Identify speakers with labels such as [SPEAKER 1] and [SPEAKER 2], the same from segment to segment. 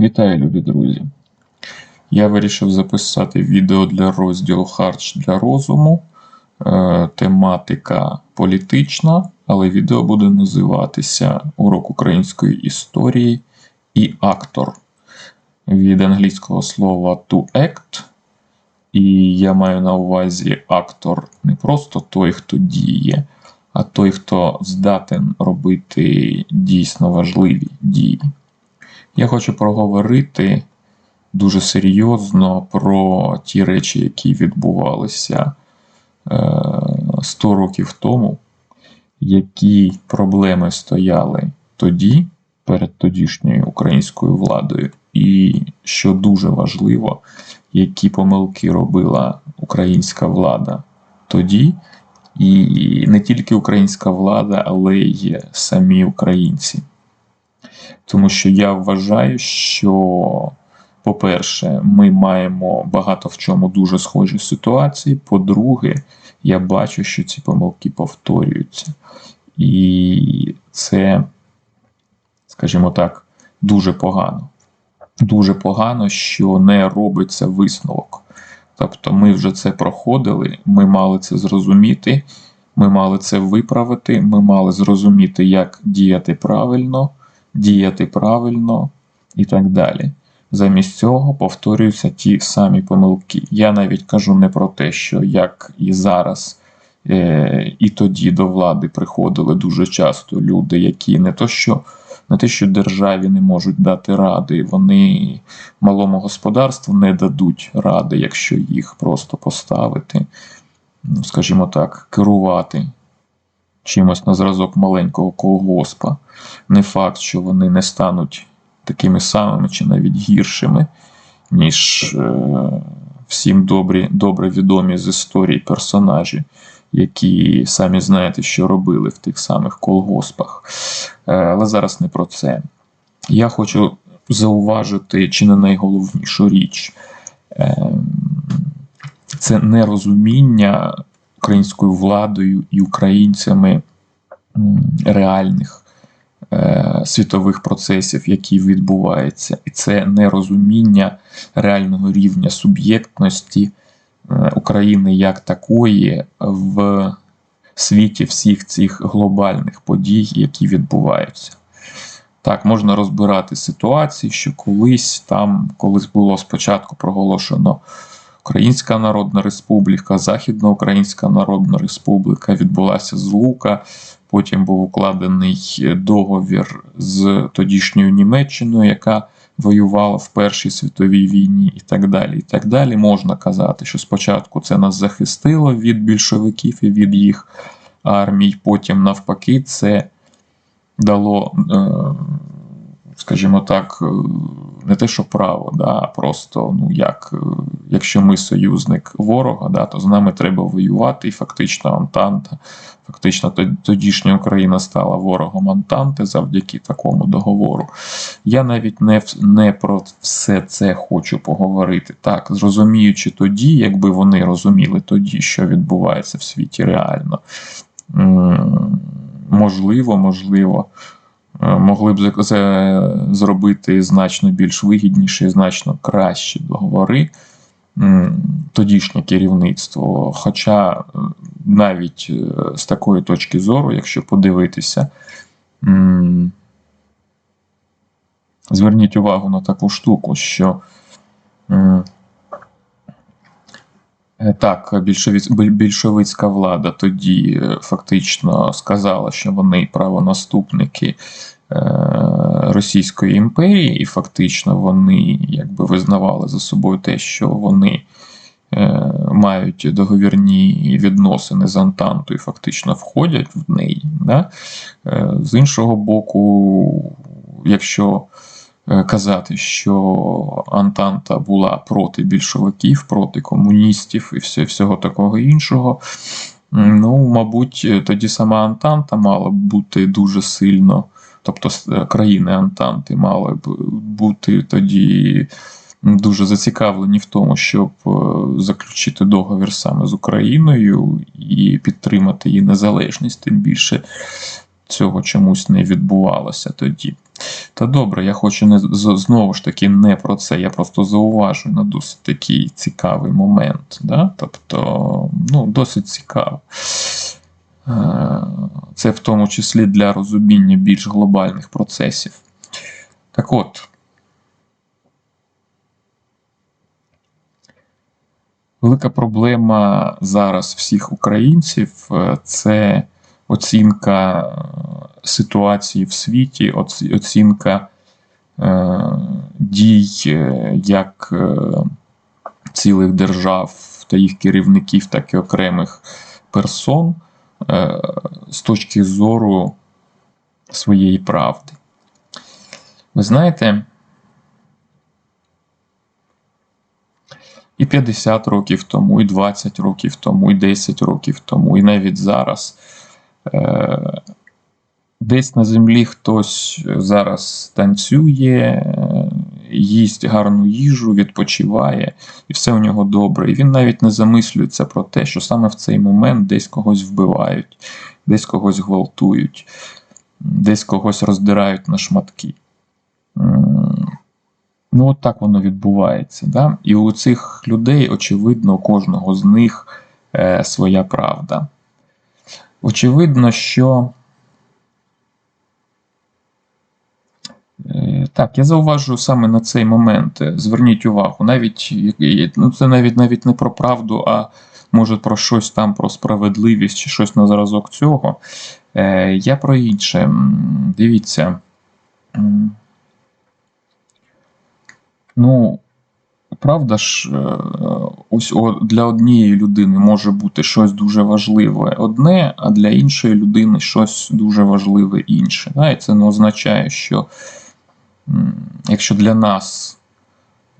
[SPEAKER 1] Вітаю, любі друзі! Я вирішив записати відео для розділу Харч для розуму. Е, тематика політична, але відео буде називатися Урок української історії і актор від англійського слова to act. І я маю на увазі актор не просто той, хто діє, а той, хто здатен робити дійсно важливі дії. Я хочу проговорити дуже серйозно про ті речі, які відбувалися е, 100 років тому, які проблеми стояли тоді перед тодішньою українською владою, і що дуже важливо, які помилки робила українська влада тоді, і не тільки українська влада, але й самі українці. Тому що я вважаю, що, по-перше, ми маємо багато в чому дуже схожі ситуації. По-друге, я бачу, що ці помилки повторюються. І це, скажімо так, дуже погано. Дуже погано, що не робиться висновок. Тобто ми вже це проходили, ми мали це зрозуміти, ми мали це виправити, ми мали зрозуміти, як діяти правильно діяти правильно і так далі. Замість цього повторюються ті самі помилки. Я навіть кажу не про те, що як і зараз, е, і тоді до влади приходили дуже часто люди, які не то що. Не те, що державі не можуть дати ради, вони малому господарству не дадуть ради, якщо їх просто поставити, ну, скажімо так, керувати чимось на зразок маленького колгоспа. Не факт, що вони не стануть такими самими чи навіть гіршими, ніж е, всім добрі, добре відомі з історії персонажі, які самі знаєте, що робили в тих самих колгоспах. Е, але зараз не про це. Я хочу зауважити чи не найголовнішу річ. Е, це нерозуміння українською владою і українцями реальних е, світових процесів, які відбуваються, і це нерозуміння реального рівня суб'єктності е, України як такої в світі всіх цих глобальних подій, які відбуваються. Так, можна розбирати ситуації, що колись там, колись було спочатку проголошено Українська Народна Республіка, Західна Українська Народна Республіка відбулася злука. Потім був укладений договір з тодішньою Німеччиною, яка воювала в Першій світовій війні, і так далі. І так далі. Можна казати, що спочатку це нас захистило від більшовиків і від їх армій. Потім, навпаки, це дало, е, скажімо так, е, не те, що право, да, а просто ну як, е, якщо ми союзник ворога, да, то з нами треба воювати, і фактично Антанта, фактично тодішня Україна стала ворогом Антанти завдяки такому договору. Я навіть не не про все це хочу поговорити. Так, зрозуміючи тоді, якби вони розуміли тоді, що відбувається в світі реально. Можливо, можливо. Е, могли б це зробити значно більш вигідніші, значно кращі договори тодішнє керівництво. Хоча е, навіть е, з такої точки зору, якщо подивитися, зверніть увагу на таку штуку, що так, більшовицька влада тоді фактично сказала, що вони правонаступники Російської імперії, і фактично вони якби визнавали за собою те, що вони е, мають договірні відносини з Антантою, і фактично входять в неї. Да? Е, з іншого боку, якщо е, казати, що Антанта була проти більшовиків, проти комуністів і всього такого іншого. Ну, мабуть, тоді сама Антанта мала б бути дуже сильно тобто е, країни Антанти мали б бути тоді дуже зацікавлені в тому, щоб е, заключити договір саме з Україною і підтримати її незалежність, тим більше цього чомусь не відбувалося тоді. Та добре, я хочу не знову ж таки не про це. Я просто зауважую на досить такий цікавий момент. Да? Тобто, ну, досить цікаво. Е, Це в тому числі для розуміння більш глобальних процесів. Так от. Велика проблема зараз всіх українців е, це оцінка ситуації в світі, оцінка е, дій е, як е, цілих держав та їх керівників, так і окремих персон е, з точки зору своєї правди. Ви знаєте, і 50 років тому, і 20 років тому, і 10 років тому, і навіть зараз. Е, Десь на землі хтось зараз танцює, е, їсть гарну їжу, відпочиває, і все у нього добре. І він навіть не замислюється про те, що саме в цей момент десь когось вбивають, десь когось гвалтують, десь когось роздирають на шматки. Ну, от так воно відбувається. Да? І у цих людей, очевидно, у кожного з них е, своя правда. Очевидно, що. Е, Так, я зауважую саме на цей момент. Е, Зверніть увагу, навіть е, ну, це навіть навіть не про правду, а може про щось там, про справедливість чи щось на зразок цього. Е, Я про інше. Дивіться. Ну, правда ж, е, ось для однієї людини може бути щось дуже важливе одне, а для іншої людини щось дуже важливе інше. І це не означає, що якщо для нас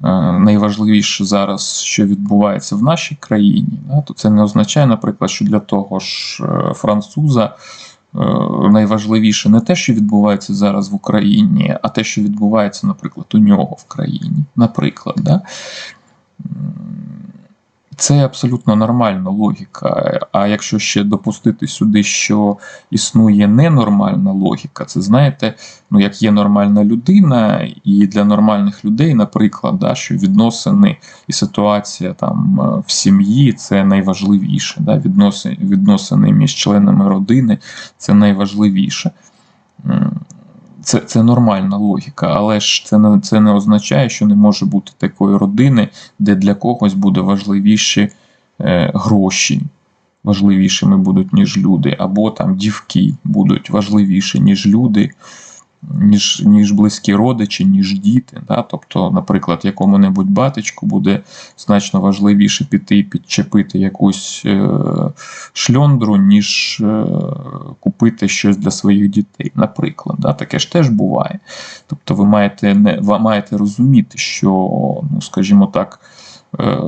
[SPEAKER 1] е, найважливіше зараз, що відбувається в нашій країні, то це не означає, наприклад, що для того ж е, француза е, найважливіше не те, що відбувається зараз в Україні, а те, що відбувається, наприклад, у нього в країні. Наприклад, да? Це абсолютно нормальна логіка. А якщо ще допустити сюди, що існує ненормальна логіка, це знаєте, ну як є нормальна людина, і для нормальних людей, наприклад, да, що відносини і ситуація там е, в сім'ї це найважливіше. Да, відносини, відносини між членами родини це найважливіше. Це, це нормальна логіка, але ж це не, це не означає, що не може бути такої родини, де для когось буде важливіші е, гроші, важливішими будуть, ніж люди, або там дівки будуть важливіші, ніж люди, ніж, ніж близькі родичі, ніж діти. Да? Тобто, наприклад, якому-небудь батечку буде значно важливіше піти і підчепити якусь е, шльондру, ніж е, купити щось для своїх дітей. Наприклад, да? таке ж теж буває. Тобто, ви маєте не ви маєте розуміти, що, ну, скажімо так. Е,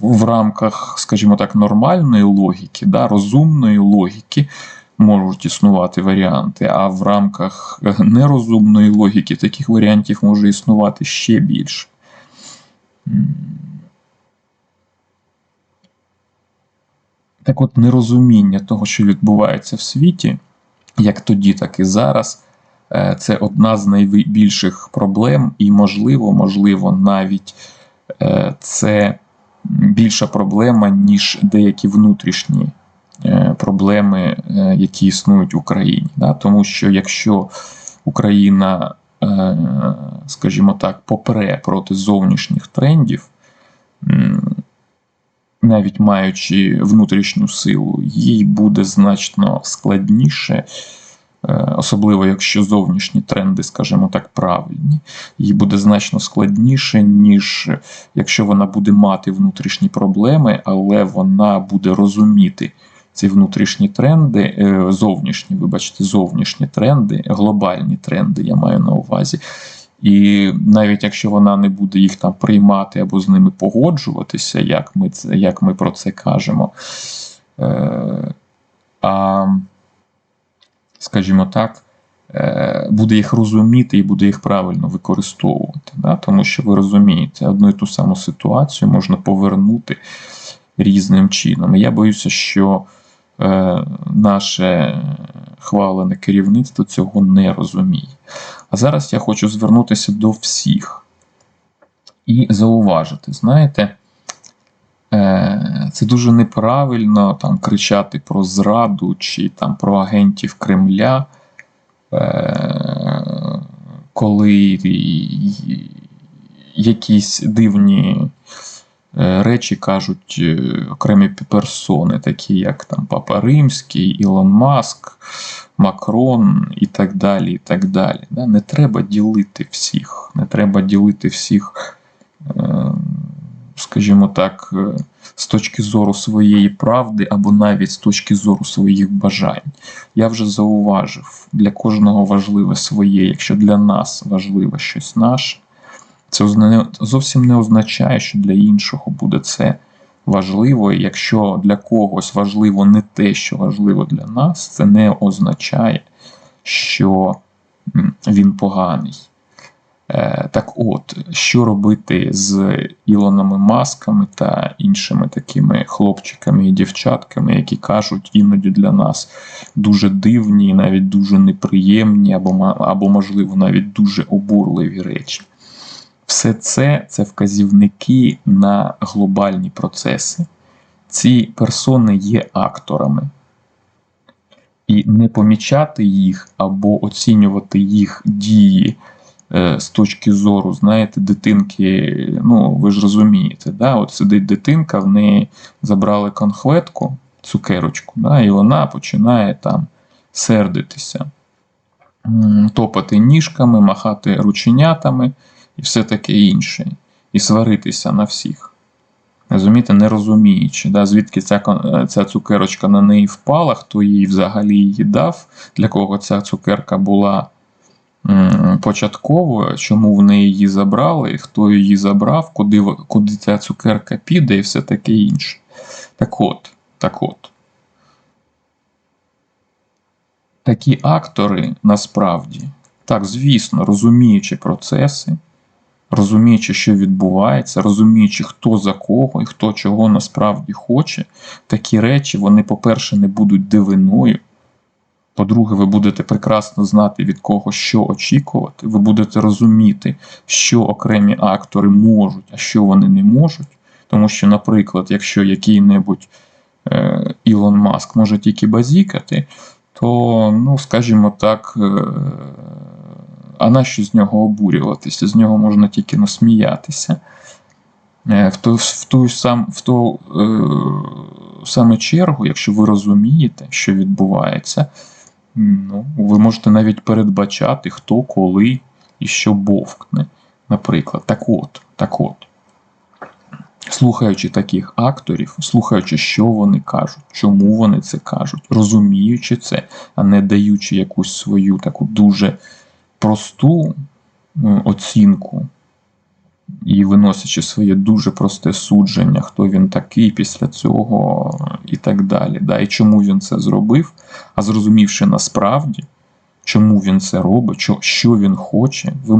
[SPEAKER 1] в рамках, скажімо так, нормальної логіки, да, розумної логіки можуть існувати варіанти, а в рамках е, нерозумної логіки таких варіантів може існувати ще більше. Так от, нерозуміння того, що відбувається в світі, як тоді, так і зараз, е, це одна з найбільших проблем, і, можливо, можливо, навіть е, це більша проблема, ніж деякі внутрішні проблеми, е, які існують в Україні. Да? Тому що якщо Україна, е, скажімо так, попре проти зовнішніх трендів, навіть маючи внутрішню силу, їй буде значно складніше. е, Особливо якщо зовнішні тренди, скажімо так, правильні, їй буде значно складніше, ніж якщо вона буде мати внутрішні проблеми, але вона буде розуміти ці внутрішні тренди, е, зовнішні, вибачте, зовнішні тренди, глобальні тренди, я маю на увазі. І навіть якщо вона не буде їх там приймати або з ними погоджуватися, як ми, це, як ми про це кажемо, е, а, скажімо так, е, буде їх розуміти і буде їх правильно використовувати. Да? Тому що ви розумієте, одну і ту саму ситуацію можна повернути різним чином. І я боюся, що наше хвалене керівництво цього не розуміє. А зараз я хочу звернутися до всіх і зауважити, знаєте, е, це дуже неправильно там кричати про зраду чи там про агентів Кремля, е, коли якісь дивні е, речі кажуть е, окремі персони, такі як там Папа Римський, Ілон Маск, Макрон і так далі. і так далі. Не треба ділити всіх, не треба ділити всіх, е, скажімо так, е, з точки зору своєї правди або навіть з точки зору своїх бажань. Я вже зауважив, для кожного важливе своє, якщо для нас важливе щось наше. Це зовсім не означає, що для іншого буде це важливо. Якщо для когось важливо не те, що важливо для нас, це не означає, що він поганий. Е, Так от, що робити з Ілонами Масками та іншими такими хлопчиками і дівчатками, які кажуть іноді для нас дуже дивні, навіть дуже неприємні, або, або можливо, навіть дуже обурливі речі. Все це це вказівники на глобальні процеси. Ці персони є акторами. І не помічати їх або оцінювати їх дії е, з точки зору, знаєте, дитинки, ну ви ж розумієте, да? от сидить дитинка, в неї забрали конхветку, цукерочку, да? і вона починає там сердитися, топати ніжками, махати рученятами і все таке інше, і сваритися на всіх. Розумієте, не розуміючи, да, звідки ця, е, ця цукерочка на неї впала, хто їй взагалі її дав, для кого ця цукерка була м, початковою, чому в неї її забрали, хто її забрав, куди, куди ця цукерка піде і все таке інше. Так от, так от. Такі актори насправді, так, звісно, розуміючи процеси, розуміючи, що відбувається, розуміючи, хто за кого і хто чого насправді хоче, такі речі, вони, по-перше, не будуть дивиною. По-друге, ви будете прекрасно знати, від кого що очікувати. Ви будете розуміти, що окремі актори можуть, а що вони не можуть. Тому що, наприклад, якщо який-небудь е, Ілон Маск може тільки базікати, то, ну, скажімо так, е, а нащо з нього обурюватися? З нього можна тільки насміятися. Е, В ту, в ту, сам, в ту е, саме чергу, якщо ви розумієте, що відбувається, ну, ви можете навіть передбачати, хто, коли і що бовкне. Наприклад, так от, так от. Слухаючи таких акторів, слухаючи, що вони кажуть, чому вони це кажуть, розуміючи це, а не даючи якусь свою таку дуже просту е, оцінку і виносячи своє дуже просте судження, хто він такий після цього і так далі. Да? І чому він це зробив, а зрозумівши насправді, чому він це робить, що, він хоче, е,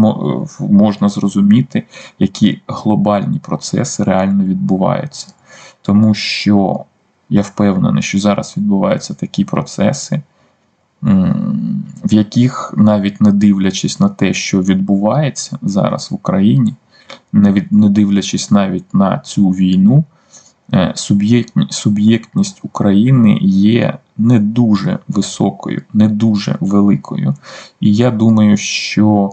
[SPEAKER 1] можна зрозуміти, які глобальні процеси реально відбуваються. Тому що я впевнений, що зараз відбуваються такі процеси, в яких навіть не дивлячись на те, що відбувається зараз в Україні, не, дивлячись навіть на цю війну, е, суб'єктність України є не дуже високою, не дуже великою. І я думаю, що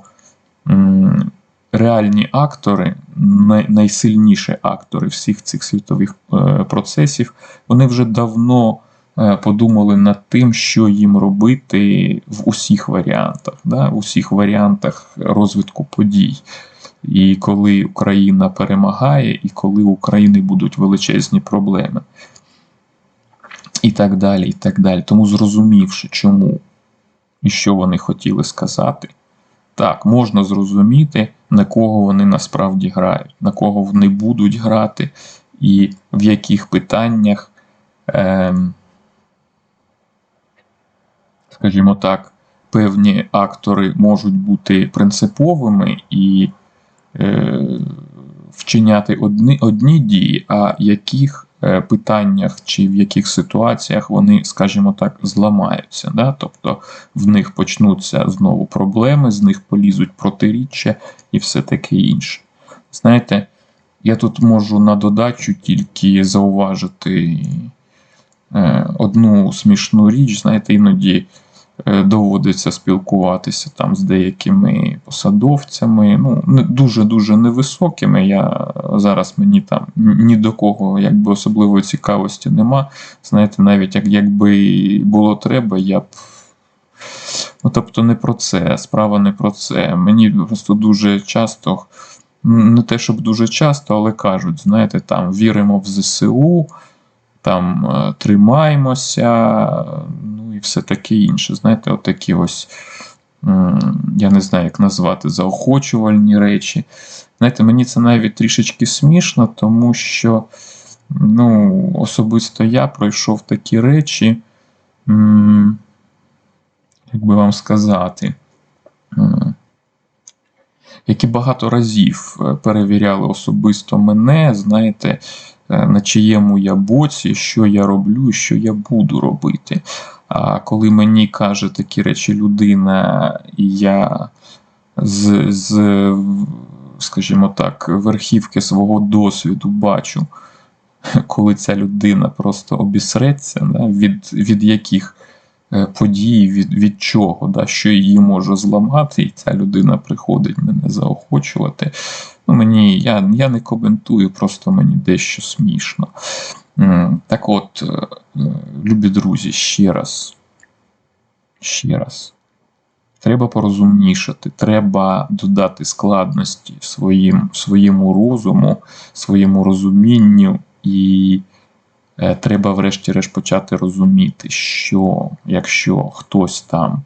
[SPEAKER 1] реальні актори, найсильніші актори всіх цих світових е, процесів, вони вже давно подумали над тим, що їм робити в усіх варіантах, да, в усіх варіантах розвитку подій. І коли Україна перемагає, і коли у України будуть величезні проблеми. І так далі, і так далі. Тому зрозумівши, чому і що вони хотіли сказати, так, можна зрозуміти, на кого вони насправді грають, на кого вони будуть грати, і в яких питаннях, ем, скажімо так, певні актори можуть бути принциповими і е, вчиняти одні, одні дії, а яких е, питаннях чи в яких ситуаціях вони, скажімо так, зламаються. Да? Тобто в них почнуться знову проблеми, з них полізуть протиріччя і все таке інше. Знаєте, я тут можу на додачу тільки зауважити е, одну смішну річ, знаєте, іноді доводиться спілкуватися там з деякими посадовцями, ну, дуже-дуже невисокими. Я зараз мені там ні до кого якби особливої цікавості нема. Знаєте, навіть як, якби було треба, я б. Ну, тобто не про це, справа не про це. Мені просто дуже часто, не те, щоб дуже часто, але кажуть, знаєте, там віримо в ЗСУ, там е, тримаємося, ну все таке інше. Знаєте, от такі ось, я не знаю, як назвати, заохочувальні речі. Знаєте, мені це навіть трішечки смішно, тому що ну, особисто я пройшов такі речі, як би вам сказати, які багато разів е, перевіряли особисто мене, знаєте, е, на чиєму я боці, що я роблю, що я буду робити. А коли мені каже такі речі людина, і я з, з скажімо так, верхівки свого досвіду бачу, коли ця людина просто обісреться, да, від, від яких е, подій, від, від чого, да, що її може зламати, і ця людина приходить мене заохочувати. Ну, мені, я, я не коментую, просто мені дещо смішно. Так от, е, е, любі друзі, ще раз. Ще раз. Треба порозумнішати, треба додати складності своїм, своєму розуму, своєму розумінню, і е, треба, врешті-решт, почати розуміти, що якщо хтось там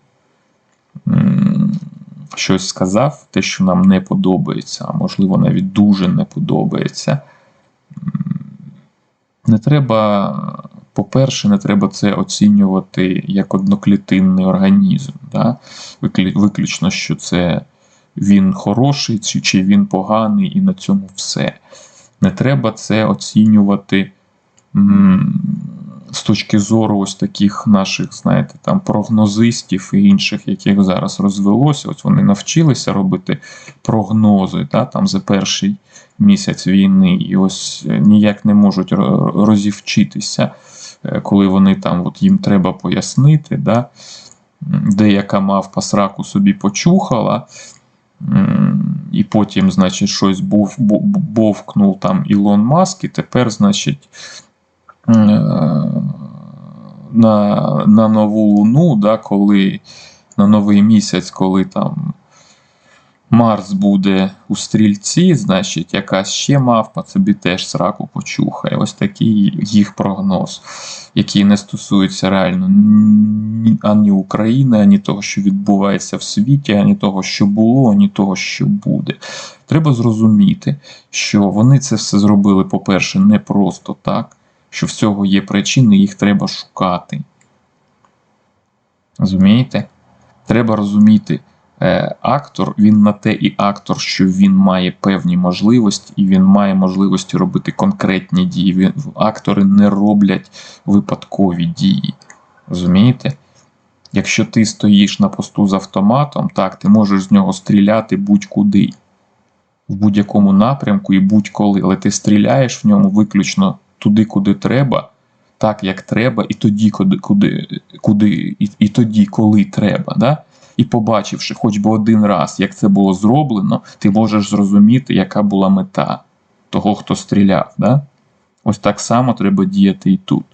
[SPEAKER 1] щось сказав, те, що нам не подобається, а можливо навіть дуже не подобається, не треба, по-перше, не треба це оцінювати як одноклітинний організм. Да? Виключно, що це він хороший чи, він поганий, і на цьому все. Не треба це оцінювати з точки зору ось таких наших, знаєте, там прогнозистів і інших, яких зараз розвелося. Ось вони навчилися робити прогнози да, там за перший місяць війни, і ось е, ніяк не можуть розівчитися, е, коли вони там от їм треба пояснити, да, деяка мавпа сраку собі почухала. І потім, значить, щось бов, бов- бовкнув там Ілон Маск, і тепер, значить, е, на, на нову луну, да, коли на новий місяць, коли там Марс буде у стрільці, значить, якась ще мавпа собі теж сраку почухає. Ось такий їх прогноз, який не стосується реально ні- ані України, ані того, що відбувається в світі, ані того, що було, ані того, що буде. Треба зрозуміти, що вони це все зробили, по-перше, не просто так, що в цього є причини, їх треба шукати. Розумієте? Треба розуміти, актор він на те і актор, що він має певні можливості, і він має можливості робити конкретні дії. Актори не роблять випадкові дії. Розумієте? Якщо ти стоїш на посту з автоматом, так, ти можеш з нього стріляти будь-куди, в будь-якому напрямку і будь-коли, але ти стріляєш в ньому виключно туди, куди треба, так як треба, і тоді, куди, куди і, і тоді, коли треба. Да? І побачивши хоч би один раз, як це було зроблено, ти можеш зрозуміти, яка була мета того, хто стріляв. Да? Ось так само треба діяти і тут.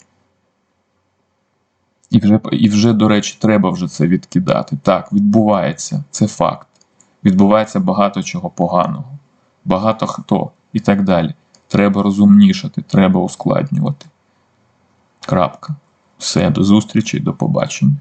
[SPEAKER 1] І вже, і вже, до речі, треба вже це відкидати. Так, відбувається, це факт. Відбувається багато чого поганого, багато хто і так далі. Треба розумнішати, треба ускладнювати. Крапка. Все, до зустрічі, до побачення.